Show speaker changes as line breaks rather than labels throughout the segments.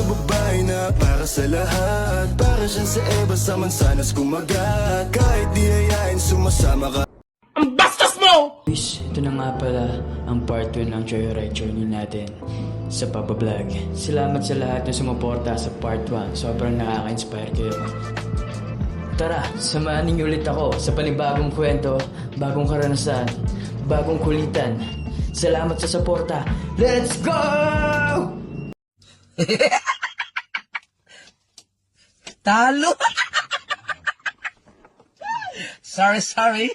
sa babae na para sa lahat Para siyang sa Eva sa mansanas kumagat Kahit di ayain sumasama ka
Guys, ito na nga pala ang part 1 ng Joyride Journey natin sa Papa Vlog. Salamat sa lahat na sumuporta sa part 1. Sobrang nakaka-inspire kayo. Tara, samahan ninyo ulit ako sa panibagong kwento, bagong karanasan, bagong kulitan. Salamat sa suporta. Let's go!
Talo! sorry, sorry.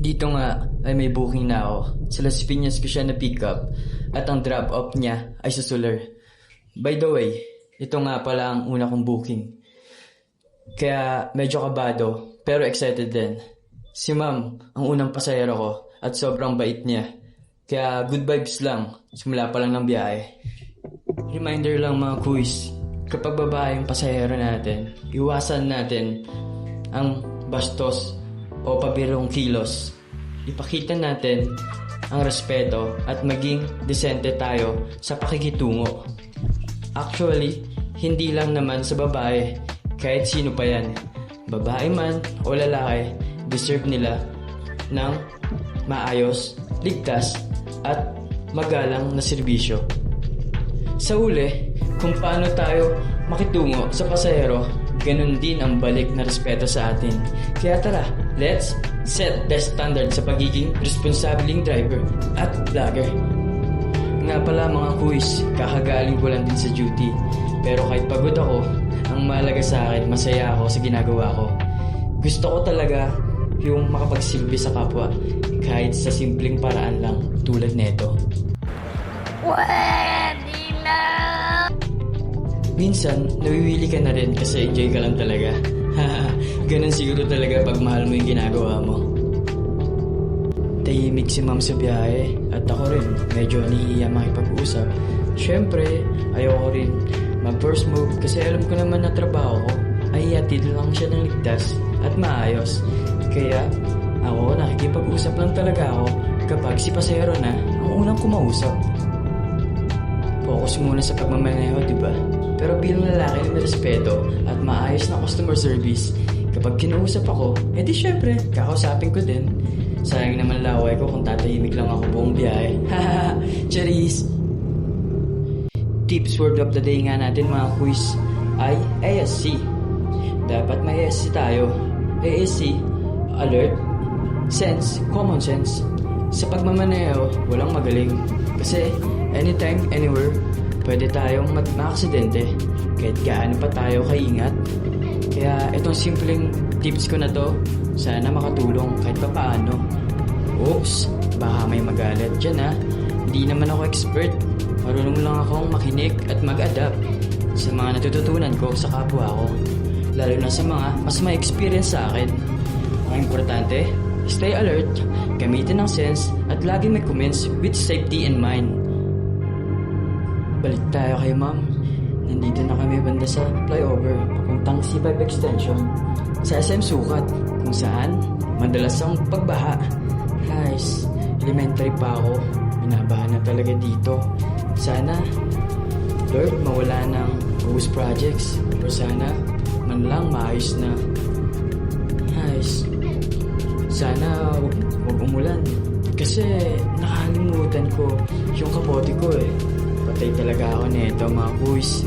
Dito nga ay may booking na ako. Sa Las Piñas ko siya na pick up at ang drop off niya ay sa Solar. By the way, ito nga pala ang una kong booking. Kaya medyo kabado pero excited din. Si ma'am ang unang pasahero ko at sobrang bait niya. Kaya good vibes lang simula pa lang ng biyahe. Reminder lang mga quiz, kapag babae yung pasahero natin, iwasan natin ang bastos o pabirong kilos. Ipakita natin ang respeto at maging desente tayo sa pakikitungo. Actually, hindi lang naman sa babae, kahit sino pa yan. Babae man o lalaki, deserve nila ng maayos, ligtas, at magalang na serbisyo. Sa uli, kung paano tayo makitungo sa pasahero, ganun din ang balik na respeto sa atin. Kaya tara, let's set the standard sa pagiging responsabling driver at vlogger. Nga pala mga kuis, kakagaling ko lang din sa duty. Pero kahit pagod ako, ang mahalaga sa akin, masaya ako sa ginagawa ko. Gusto ko talaga yung makapagsilbi sa kapwa, kahit sa simpleng paraan lang tulad neto. Minsan, nawiwili ka na rin kasi enjoy ka lang talaga. Ganun siguro talaga pag mahal mo yung ginagawa mo. Tahimik si ma'am sa biyahe at ako rin medyo nahihiya makipag-usap. Siyempre, ayoko rin mag first move kasi alam ko naman na trabaho ko ay hatid lang siya ng ligtas at maayos. Kaya ako nakikipag-usap lang talaga ako kapag si pasero na ang unang kumausap. Focus muna sa pagmamaneho, di ba? Pero bilang lalaki na respeto at maayos na customer service, kapag kinausap ako, edi syempre, kakausapin ko din. Sayang naman laway ko kung tatahimik lang ako buong biyahe. Haha, charis! Tips word of the day nga natin mga quiz ay ASC. Dapat may ASC tayo. ASC, alert, sense, common sense. Sa pagmamaneho, walang magaling. Kasi anytime, anywhere, pwede tayong maaksidente kahit gaano pa tayo kaingat. Kaya itong simpleng tips ko na to, sana makatulong kahit pa paano. Oops, baka may magalit dyan ha. Hindi naman ako expert. Marunong lang akong makinig at mag-adapt sa mga natututunan ko sa kapwa ko. Lalo na sa mga mas may experience sa akin. Ang importante, stay alert, gamitin ng sense, at lagi may comments with safety in mind. Balik tayo kay ma'am. Nandito na kami banda sa flyover papuntang C5 extension sa SM Sukat kung saan madalas ang pagbaha. Guys, elementary pa ako. Binabaha na talaga dito. Sana, Lord, mawala ng ghost projects. Pero sana, man lang maayos na. Sana wag, wag umulan. Kasi nakalimutan ko yung kapote ko eh. Patay talaga ako nito mga boys.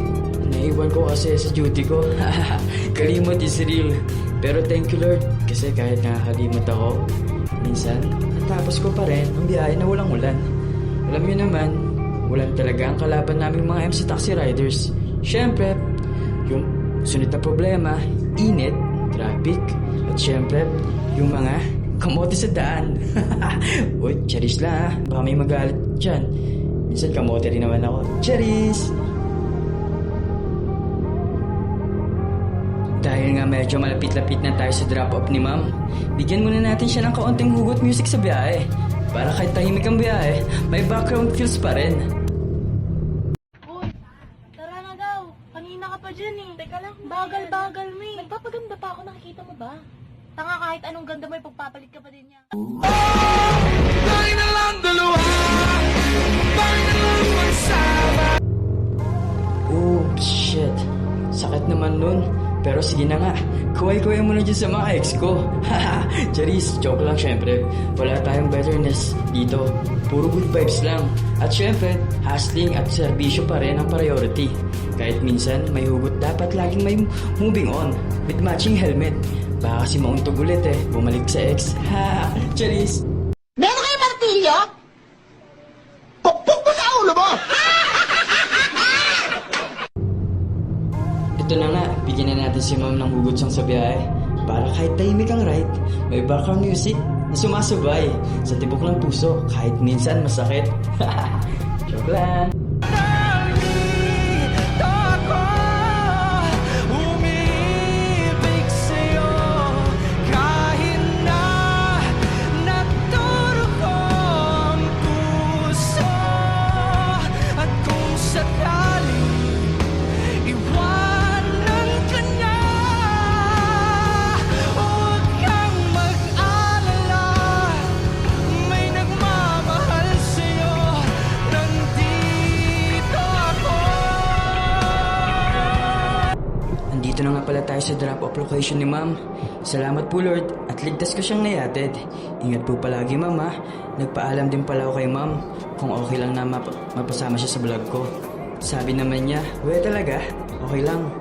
Naiwan ko kasi sa duty ko. Kalimot is real. Pero thank you Lord. Kasi kahit nakakalimot ako, minsan natapos ko pa rin ang biyahe na walang ulan. Alam niyo naman, ulan talaga ang kalaban naming mga MC taxi riders. Siyempre, yung sunod na problema, init, traffic, at siyempre, yung mga kamote sa daan. Uy, charis lang ha. Baka may magalit dyan. Minsan kamote rin naman ako. Charis! Dahil nga medyo malapit-lapit na tayo sa drop-off ni ma'am, bigyan muna natin siya ng kaunting hugot music sa biyahe. Para kahit tahimik ang biyahe, may background feels pa rin.
kahit anong ganda mo, ipagpapalit ka pa din niya.
Oh! Shit. Sakit naman nun.
Pero sige na nga, kuway-kuway mo na dyan sa mga ex ko. Haha, Charis, joke lang syempre. Wala tayong betterness dito. Puro good vibes lang. At syempre, hustling at serbisyo pa rin ang priority. Kahit minsan, may hugot dapat laging may moving on with matching helmet. Baka kasi mauntog ulit eh, bumalik sa ex. Ha, Charis!
Meron kayo martilyo? Pukpuk mo sa ulo mo!
Ito na nga, bigyan na natin si ma'am ng hugot siyang sa biyahe. Para kahit tahimik ang ride, may background music na sumasabay sa tibok ng puso kahit minsan masakit. Joke lang. Drop-off location ni ma'am. Salamat po Lord at ligtas ko siyang nayatid. Ingat po palagi ma'am ha. Nagpaalam din pala ako kay ma'am kung okay lang na map- mapasama siya sa vlog ko. Sabi naman niya, we talaga, okay lang.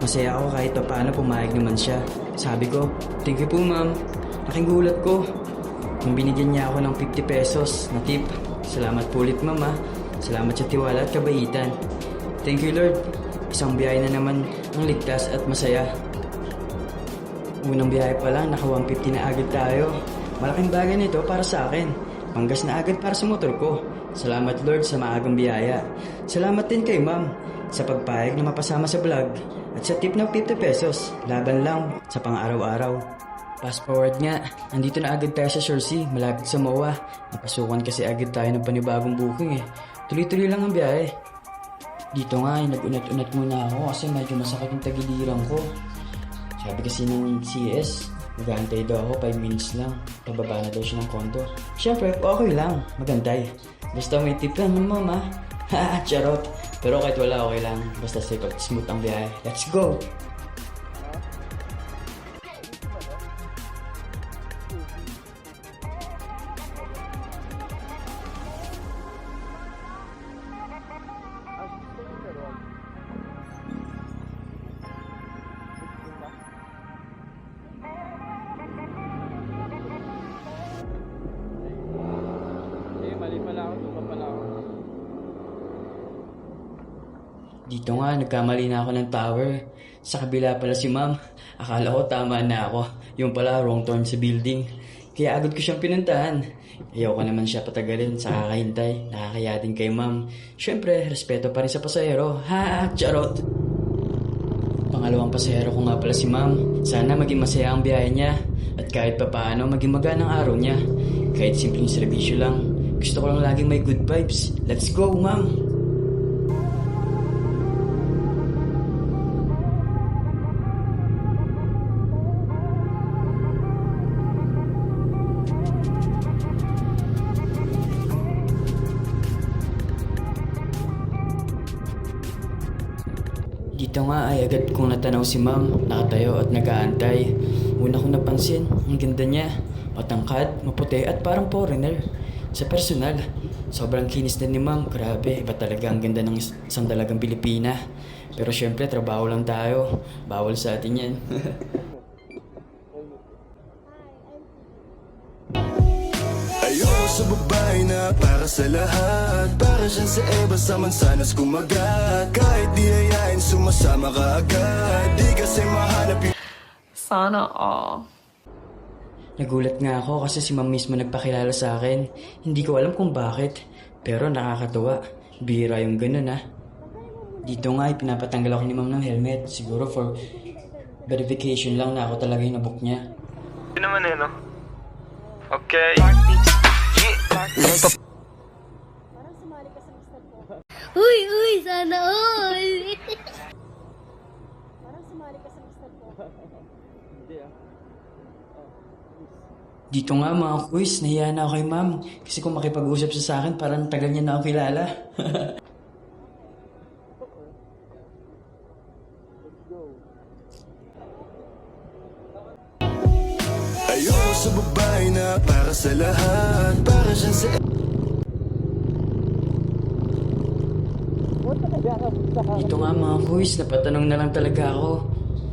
Masaya ako kahit pa paano pumayag naman siya. Sabi ko, thank you po ma'am. Laking gulat ko. Nung binigyan niya ako ng 50 pesos na tip. Salamat po ulit ma'am ha. Salamat sa tiwala at kabaitan. Thank you Lord. Isang biyahe na naman ang ligtas at masaya. Unang biyahe pa lang, naka 150 na agad tayo. Malaking bagay nito para sa akin. Panggas na agad para sa motor ko. Salamat Lord sa maagang biyaya. Salamat din kay ma'am sa pagpayag na mapasama sa vlog at sa tip ng 50 pesos. Laban lang sa pang-araw-araw. Fast forward nga, andito na agad tayo sa Shorsey, malapit sa MOA. Napasukan kasi agad tayo ng panibagong booking eh. Tuloy-tuloy lang ang biyahe. Dito nga ay nag-unat-unat muna ako kasi medyo masakit yung tagiliran ko. Sabi kasi ng CS, mag-aantay daw ako 5 minutes lang. Pababa na daw siya ng kondo. Siyempre, okay lang, magantay. Basta may tip lang ng mama. Ha, charot. Pero kahit wala, okay lang. Basta safe smooth ang biyahe. Let's go! Dito nga, nagkamali na ako ng tower. Sa kabila pala si ma'am. Akala ko tama na ako. Yung pala, wrong turn sa building. Kaya agad ko siyang pinuntahan. Ayoko naman siya patagalin sa kakahintay. Nakakaya din kay ma'am. Siyempre, respeto pa rin sa pasahero. Ha, charot! Pangalawang pasahero ko nga pala si ma'am. Sana maging masaya ang biyahe niya. At kahit pa paano, maging magana ang araw niya. Kahit simpleng serbisyo lang. Gusto ko lang laging may good vibes. Let's go, ma'am! Dito nga ay agad kong natanaw si ma'am, nakatayo at nag-aantay. Una kong napansin, ang ganda niya. Matangkad, maputi at parang foreigner. Sa personal, sobrang kinis din ni ma'am. Grabe, iba talaga ang ganda ng is- isang dalagang Pilipina. Pero syempre, trabaho lang tayo. Bawal sa atin yan.
Sa babae na para sa lahat Para siyang sa Eva sa mansanas kumagat Kahit di ayain sumasama ka agad Di kasi mahanap yung
Sana all.
Nagulat nga ako kasi si ma'am mismo nagpakilala sa akin. Hindi ko alam kung bakit. Pero nakakatuwa. Bira yung ganun ah. Dito nga ay pinapatanggal ako ni ma'am ng helmet. Siguro for verification lang na ako talaga yung nabook niya.
Yun naman eh, no? Okay. Parang sumali ka sa Mr. Pogo.
Uy, uy, sana all! Parang sumali ka sa Mr. Pogo. Hindi ah.
Dito nga mga kuys, nahiya na ako kay ma'am. Kasi kung makipag-usap siya sa akin, parang tagal niya na ako kilala.
Ayoko sa babae lahat Para siyang sa
Ito nga mga kuis, napatanong na lang talaga ako.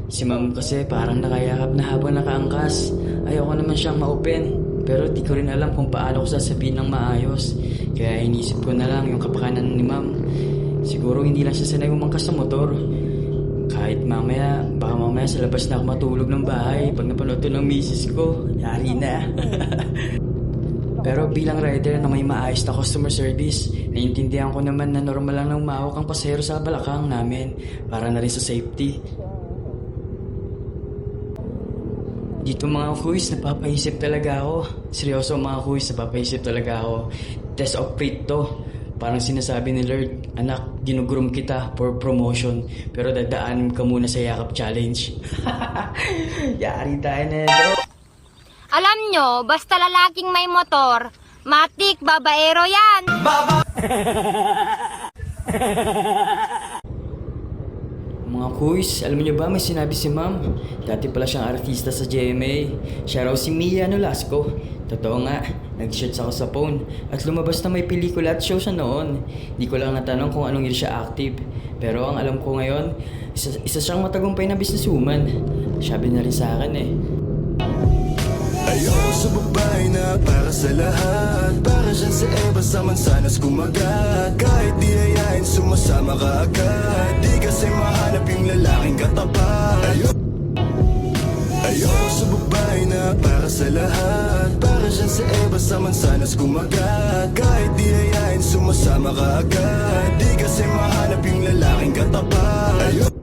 Si ma'am kasi parang nakayakap na habang nakaangkas. Ayoko naman siyang ma-open. Pero di ko rin alam kung paano ko sasabihin ng maayos. Kaya inisip ko na lang yung kapakanan ni ma'am. Siguro hindi lang siya sanay umangkas sa motor. Kahit mamaya, baka mamaya sa labas na ako matulog ng bahay pag napanood to ng misis ko. Yari na. Pero bilang rider na may maayos na customer service, naiintindihan ko naman na normal lang nang mahawak ang pasahero sa balakang namin para na rin sa safety. Dito mga kuis, napapaisip talaga ako. Seryoso mga kuis, napapaisip talaga ako. Test of faith to. Parang sinasabi ni Lord, anak, ginugroom kita for promotion. Pero dadaan ka muna sa yakap challenge. Yari tayo na ito.
Alam nyo, basta lalaking may motor, matik, babaero yan.
Mga kuys, alam niyo ba may sinabi si ma'am? Dati pala siyang artista sa GMA. Siya raw si Mia Nolasco. Totoo nga, nag-search ako sa phone at lumabas na may pelikula at show siya noon. Hindi ko lang natanong kung anong year siya active. Pero ang alam ko ngayon, isa, isa siyang matagumpay na businesswoman. Sabi na rin sa akin eh.
Ayoko sa babae na para sa lahat? Para siyang sa Eva sa mansanas kumagat Kahit di ayain sumasama ka agad. Di kasi mahanap yung lalaking katapat. Ayoko Ayoko sa babae na para sa lahat. Para siyang sa Eva sa mansanas kumagat Kahit di ayain sumasama ka agad. Di kasi mahanap yung lalaking katapat. Ayoko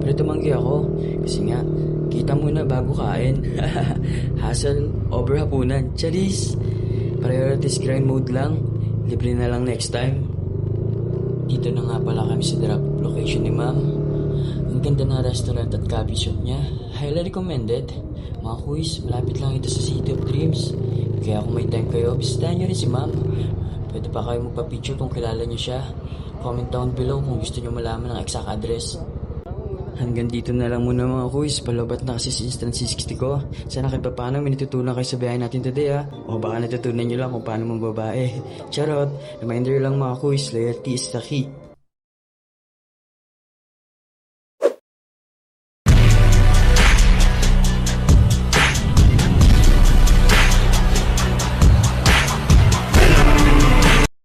Pero tumanggi ako. Kasi nga, kita muna bago kain. Hassle over hapunan. Charis! Priorities grind mode lang. Libre na lang next time. Dito na nga pala kami sa drop location ni ma'am. Ang ganda ng restaurant at coffee shop niya. Highly recommended. Mga kuys, malapit lang ito sa City of Dreams. Kaya kung may time kayo, bisitahin niyo rin si ma'am. Pwede pa kayo magpa-picture kung kilala niyo siya. Comment down below kung gusto niyo malaman ang exact address. Hanggang dito na lang muna mga kuys. Palobat na kasi si Instant 60 ko. Sana pa paano may natutunan kayo sa biyahe natin today ha. O baka natutunan niyo lang kung paano mambabae. Charot! Reminder lang mga kuys, loyalty is the key.